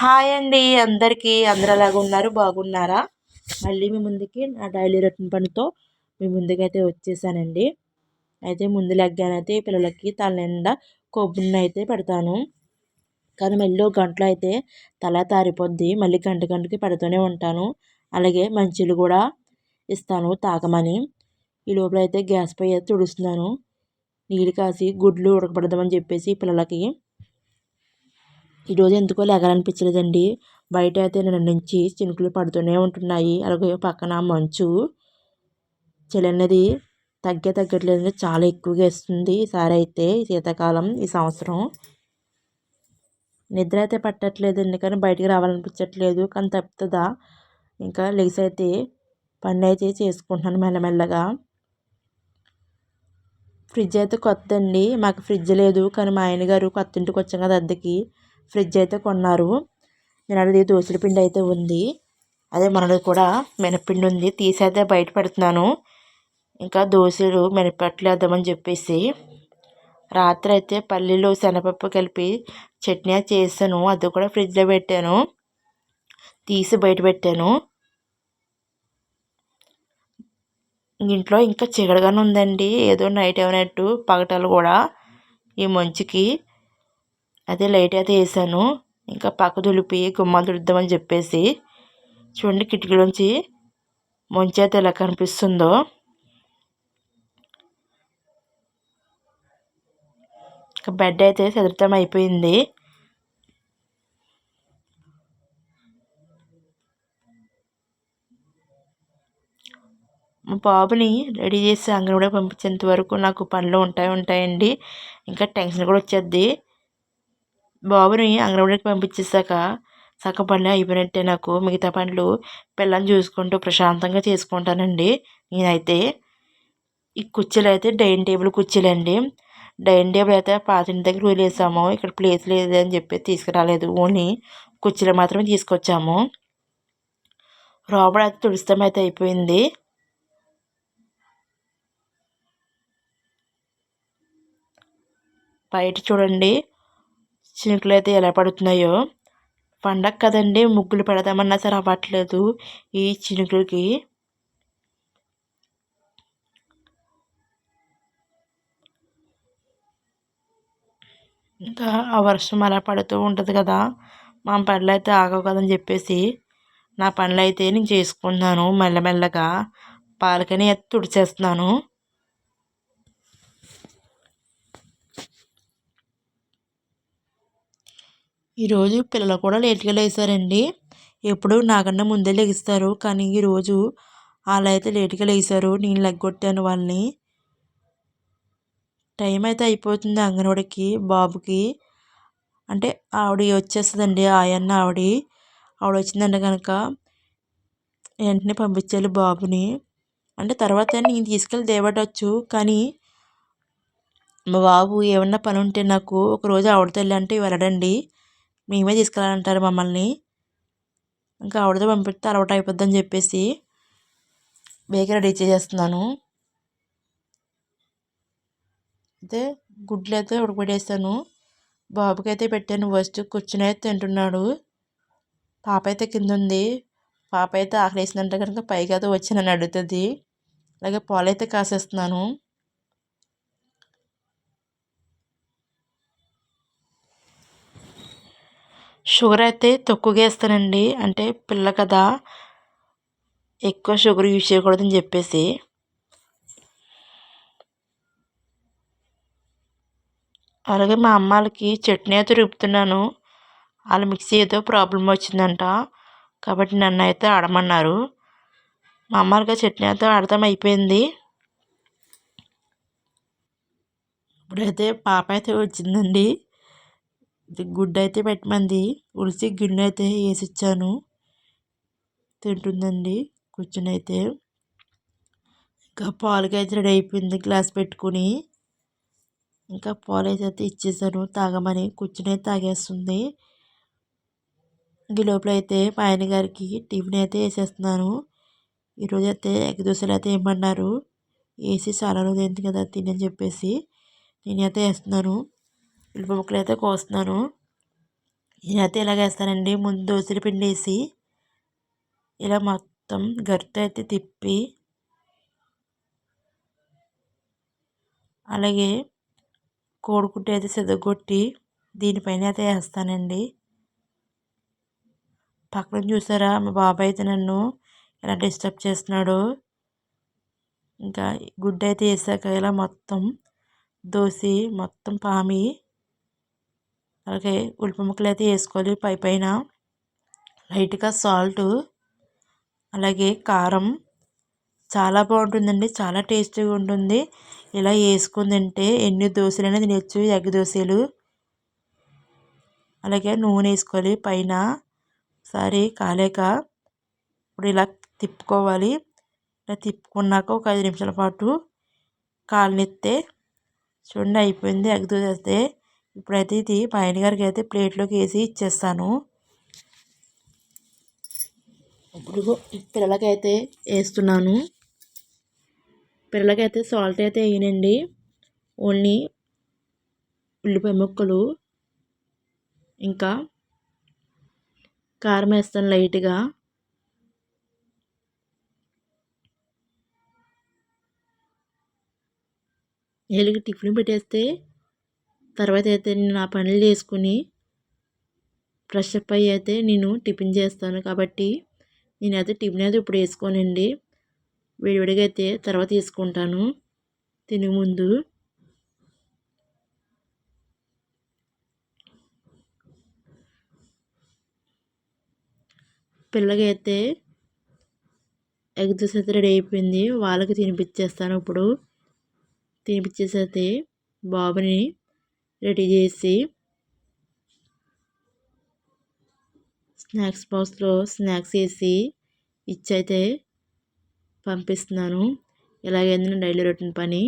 Hi అండి అందరికీ. అందరు ఎలాగ ఉన్నారు? బాగున్నారా? మళ్ళీ మీ ముందుకి నా డైలీ రొటీన్ పనితో మీ ముందుకైతే వచ్చేసానండి. అయితే ముందు లెగ్గానైతే పిల్లలకి తల నిండా కొబ్బరిని అయితే పెడతాను. కానీ మళ్ళీ ఒక గంటలో అయితే తల తారిపోద్ది మళ్ళీ గంట గంటకి పెడుతూనే ఉంటాను. అలాగే మంచులు కూడా ఇస్తాను తాగమని. ఈ లోపల అయితే గ్యాస్ పై అయితే తుడుస్తున్నాను. నీళ్ళు కాసి గుడ్లు ఉడకబడదామని చెప్పేసి పిల్లలకి ఈరోజు ఎందుకో లేగాలనిపించలేదండి. బయట అయితే నిన్న నుంచి చినుకులు పడుతూనే ఉంటున్నాయి. అలాగే పక్కన మంచు చలి అనేది తగ్గే తగ్గట్లేదు చాలా ఎక్కువగా వేస్తుంది. ఈసారి అయితే శీతాకాలం ఈ సంవత్సరం నిద్ర అయితే పట్టట్లేదు. ఎందుకని బయటికి రావాలనిపించట్లేదు. కానీ తప్పుతుందా? ఇంకా లేచి అయితే పని అయితే చేసుకుంటున్నాను మెల్లమెల్లగా. ఫ్రిడ్జ్ అయితే కొత్త అండి మాకు ఫ్రిడ్జ్ లేదు. కానీ మా ఆయనగారు కొత్త ఇంటికి వచ్చాం కదా అద్దెకి. ఫ్రిడ్జ్ అయితే కొన్నారు. నేను అది దోశల పిండి అయితే ఉంది. అదే మనది కూడా మినపిండి ఉంది. తీసి అయితే బయట పెడుతున్నాను. ఇంకా దోశలు మినపట్లు వేద్దామని చెప్పేసి. రాత్రి అయితే పల్లీలు శనగపప్పు కలిపి చట్నీ చేసాను అది కూడా ఫ్రిడ్జ్లో పెట్టాను. తీసి బయట పెట్టాను. ఇంట్లో ఇంకా చీకటిగానే ఉందండి. ఏదో నైట్ ఏమైనట్టు పగటలు కూడా ఈ మంచుకి. అదే లైట్ అయితే వేసాను. ఇంకా పక్క దులిపి గుమ్మాలు తుడుద్దామని చెప్పేసి చూడండి కిటికీలోంచి మంచి అయితే ఎలా కనిపిస్తుందో. ఇంకా బెడ్ అయితే చదువుతాం అయిపోయింది. మా బాబుని రెడీ చేసి అంగన్వాడీ పంపించేంత వరకు నాకు పనులు ఉంటాయి ఉంటాయండి. ఇంకా టెన్షన్ కూడా వచ్చేది బాబుని అంగన్వాడికి పంపించేసాక సగం పనులు అయిపోయినట్టే నాకు. మిగతా పనులు పిల్లల్ని చూసుకుంటూ ప్రశాంతంగా చేసుకుంటానండి. నేనైతే ఈ కుర్చీలు అయితే డైనింగ్ టేబుల్ కుర్చీలు అండి డైనింగ్ టేబుల్ అయితే పాత ఇంటి దగ్గర వదిలేసాము. ఇక్కడ ప్లేస్ లేదు అని చెప్పి తీసుకురాలేదు. ఓన్లీ కుర్చీలు మాత్రమే తీసుకొచ్చాము. లోపల అయితే తుడిస్తాం అయితే అయిపోయింది. బయట చూడండి. చినుకులు అయితే ఎలా పడుతున్నాయో? పండగ కదండి ముగ్గులు పెడదామన్నా సరే అవ్వట్లేదు ఈ చినుకులకి. ఇంకా ఆ వర్షం అలా పడుతూ ఉంటుంది కదా మా పనులు అయితే ఆగవు కదని చెప్పేసి నా పనులు అయితే నేను చేసుకుంటున్నాను మెల్లమెల్లగా. పాలకని తుడిచేస్తున్నాను. ఈరోజు పిల్లలు కూడా లేట్గా లేచారండి. ఎప్పుడు నాకన్నా ముందే లెగిస్తారు. కానీ ఈరోజు వాళ్ళు అయితే లేట్గా లేచారు. నేను లెగ్గొట్టాను వాళ్ళని. టైం అయితే అయిపోతుంది అంగన్వాడికి బాబుకి. అంటే ఆవిడ వచ్చేస్తుందండి ఆయన్న ఆవిడ. ఆవిడ వచ్చిందంటే కనుక వెంటనే పంపించాలి బాబుని. అంటే తర్వాత నేను తీసుకెళ్ళి దేవటచ్చు. కానీ మా బాబు ఏమన్నా పని ఉంటే నాకు ఒకరోజు ఆవిడతో వెళ్ళంటే వెళ్ళడండి. మేమే తీసుకెళ్ళాలంటారు మమ్మల్ని. ఇంకా ఆవిడతో పంపిస్తే అలవాటు అయిపోద్దని చెప్పేసి బేగా రెడీ చేసేస్తున్నాను. అయితే గుడ్లు అయితే ఉడకబెట్టేస్తాను బాబుకి అయితే పెట్టాను. ఫస్ట్ కూర్చుని అయితే తింటున్నాడు. పాప అయితే కింద ఉంది. పాప అయితే ఆకలేసిందంటే కనుక పైకి అయితే వచ్చానని అడుగుతుంది. అలాగే పాలు అయితే కాసేస్తున్నాను. షుగర్ అయితే తక్కువగా వేస్తానండి అంటే పిల్ల కదా ఎక్కువ షుగర్ యూజ్ చేయకూడదని చెప్పేసి. అలాగే మా అమ్మాలకి చట్నీ అయితే రుపుతున్నాను వాళ్ళ మిక్సీ ఏదో ప్రాబ్లం వచ్చిందంట. కాబట్టి నన్ను అయితే ఆడమన్నారు. మా అమ్మాలకి చట్నీ అయితే ఆడతాం అయిపోయింది. ఇప్పుడైతే పాప అయితే వచ్చిందండి. గుడ్డు అయితే పెట్టమంది. ఉలిసి గిన్నె అయితే వేసి ఇచ్చాను తింటుందండి కూర్చుని అయితే ఇంకా పాలకైతే రెడీ అయిపోయింది గ్లాస్ పెట్టుకుని. ఇంకా పాలు అయితే ఇచ్చేసాను తాగమని. కూర్చుని తాగేస్తుంది. ఈ లోపల అయితే మా ఆయన గారికి టిఫిన్ అయితే వేసేస్తున్నాను. ఈరోజు అయితే ఎగ్ దోశలు అయితే ఏమన్నారు? వేసి చాలా రోజు అయింది కదా తినని చెప్పేసి నేనైతే వేస్తున్నాను. ఉల్లిపాయ ముక్కలు అయితే కోస్తున్నాను. నేనైతే ఇలాగ వేస్తానండి ముందు దోశల పిండి వేసి ఇలా మొత్తం గరిటెతో అయితే తిప్పి అలాగే కోడిగుడ్డు అయితే సిద్ధగొట్టి దీనిపైన అయితే వేస్తానండి. పక్కన చూసారా? మా బాబాయ్ అయితే నన్ను ఎలా డిస్టర్బ్ చేస్తున్నాడు. ఇంకా గుడ్డ అయితే వేసాక ఇలా మొత్తం దోసి మొత్తం పామి అలాగే ఉల్లిపాయ ముక్కలు అయితే వేసుకోవాలి. పై పైన లైట్గా సాల్ట్ అలాగే కారం. చాలా బాగుంటుందండి. చాలా టేస్టీగా ఉంటుంది. ఇలా వేసుకుని తింటే ఎన్ని దోశలు అనేది తినచ్చు. ఎగ్ దోశలు. అలాగే నూనె వేసుకోవాలి. పైన ఒకసారి కాలేక ఇప్పుడు ఇలా తిప్పుకోవాలి. ఇలా తిప్పుకున్నాక ఒక ఐదు నిమిషాల పాటు కాలనిస్తే చూడండి అయిపోయింది. ఎగ్ దోశ వేస్తే ప్రతిదీ మా ఆయన గారికి అయితే ప్లేట్లోకి వేసి ఇచ్చేస్తాను. ఇప్పుడు పిల్లలకైతే వేస్తున్నాను. పిల్లలకైతే సాల్ట్ అయితే వేయనండి. ఓన్లీ ఉల్లిపాయ ముక్కలు ఇంకా కారం వేస్తాను లైట్గా. వీళ్ళకి టిఫిన్ పెట్టేస్తే తర్వాత అయితే నేను నా పనులు చేసుకుని ఫ్రెష్ అప్ అయ్యి అయితే నేను టిఫిన్ చేస్తాను కాబట్టి నేనైతే టిఫిన్ అయితే ఇప్పుడు వేసుకోనండి. వేడివేడిగా అయితే తర్వాత తీసుకుంటాను తినే ముందు పిల్లకైతే ఎగ్ దోశ అయితే రెడీ అయిపోయింది. వాళ్ళకి తినిపించేస్తాను ఇప్పుడు. తినిపించేసి బాబుని రెడీ చేసి స్నాక్స్ బాక్స్లో స్నాక్స్ వేసి ఇచ్చైతే పంపిస్తున్నాను. ఇలాగైంది డైలీ రొటీన్ పని.